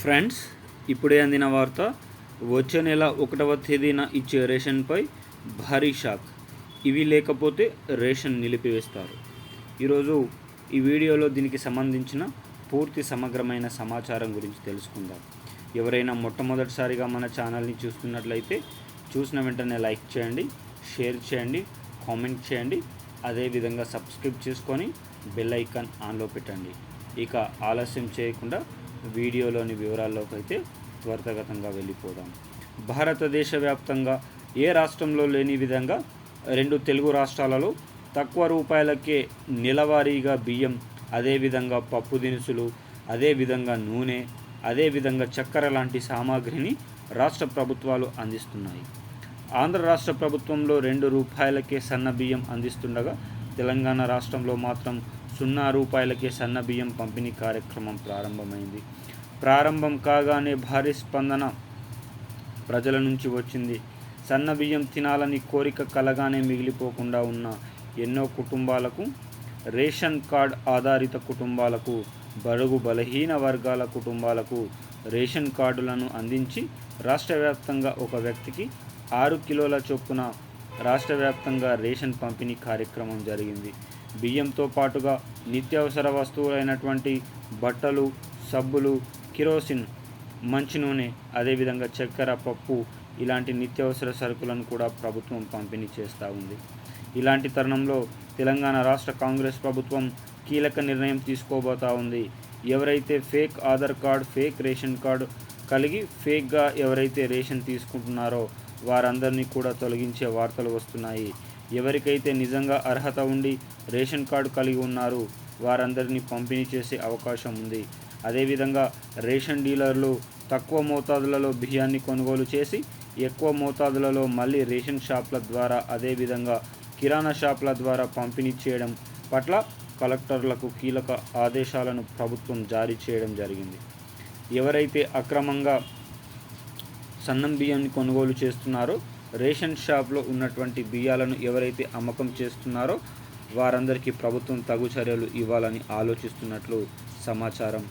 Friends ఇప్పుడే అందిన వార్త వచ్చే నెల ఒకటవ తేదీన ఇచ్చే రేషన్పై భారీ షాక్. ఇవి లేకపోతే రేషన్ నిలిపివేస్తారు. ఈరోజు ఈ వీడియోలో దీనికి సంబంధించిన పూర్తి సమగ్రమైన సమాచారం గురించి తెలుసుకుందాం. ఎవరైనా మొట్టమొదటిసారిగా మన ఛానల్ని చూస్తున్నట్లయితే చూసిన వెంటనే లైక్ చేయండి షేర్ చేయండి కామెంట్ చేయండి అదేవిధంగా సబ్స్క్రైబ్ చేసుకొని బెల్ ఐకాన్ ఆన్లో పెట్టండి. ఇక ఆలస్యం చేయకుండా వీడియోలోని వివరాల్లోకి అయితే త్వరితగతంగా వెళ్ళిపోదాం. భారతదేశ వ్యాప్తంగా ఏ రాష్ట్రంలో లేని విధంగా రెండు తెలుగు రాష్ట్రాలలో తక్కువ రూపాయలకే నెలవారీగా బియ్యం అదేవిధంగా పప్పు దినుసులు అదేవిధంగా నూనె అదేవిధంగా చక్కెర లాంటి సామాగ్రిని రాష్ట్ర ప్రభుత్వాలు అందిస్తున్నాయి. ఆంధ్ర రాష్ట్ర ప్రభుత్వంలో రెండు రూపాయలకే సన్న బియ్యం అందిస్తుండగా తెలంగాణ రాష్ట్రంలో మాత్రం సున్నా రూపాయలకే సన్న బియ్యం పంపిణీ కార్యక్రమం ప్రారంభమైంది. ప్రారంభం కాగానే భారీ స్పందన ప్రజల నుంచి వచ్చింది. సన్న బియ్యం తినాలని కోరిక కలగానే మిగిలిపోకుండా ఉన్న ఎన్నో కుటుంబాలకు రేషన్ కార్డ్ ఆధారిత కుటుంబాలకు బడుగు బలహీన వర్గాల కుటుంబాలకు రేషన్ కార్డులను అందించి రాష్ట్ర వ్యాప్తంగా ఒక వ్యక్తికి ఆరు కిలోల చొప్పున రాష్ట్ర వ్యాప్తంగా రేషన్ పంపిణీ కార్యక్రమం జరిగింది. బియ్యంతో పాటుగా నిత్యావసర వస్తువులైనటువంటి బట్టలు సబ్బులు కిరోసిన్ మంచి నూనె అదేవిధంగా చక్కెర పప్పు ఇలాంటి నిత్యావసర సరుకులను కూడా ప్రభుత్వం పంపిణీ చేస్తూ ఉంది. ఇలాంటి తరుణంలో తెలంగాణ రాష్ట్ర కాంగ్రెస్ ప్రభుత్వం కీలక నిర్ణయం తీసుకోబోతా ఉంది. ఎవరైతే fake Aadhaar card fake ration card కలిగి ఫేక్గా ఎవరైతే రేషన్ తీసుకుంటున్నారో వారందరినీ కూడా తొలగించే వార్తలు వస్తున్నాయి. ఎవరికైతే నిజంగా అర్హత ఉండి రేషన్ కార్డు కలిగి ఉన్నారు వారందరినీ పంపిణీ చేసే అవకాశం ఉంది. అదేవిధంగా రేషన్ డీలర్లు తక్కువ మోతాదులలో బియ్యాన్ని కొనుగోలు చేసి ఎక్కువ మోతాదులలో మళ్ళీ రేషన్ షాప్ల ద్వారా అదేవిధంగా కిరాణా షాప్ల ద్వారా పంపిణీ చేయడం పట్ల కలెక్టర్లకు కీలక ఆదేశాలను ప్రభుత్వం జారీ చేయడం జరిగింది. ఎవరైతే అక్రమంగా సన్నం బియ్యాన్ని కొనుగోలు చేస్తున్నారో. రేషన్ షాప్లో ఉన్నటువంటి బియ్యాలను ఎవరైతే అమ్మకం చేస్తున్నారో వారందరికీ ప్రభుత్వం తగు చర్యలు ఇవ్వాలని ఆలోచిస్తున్నట్లు సమాచారం.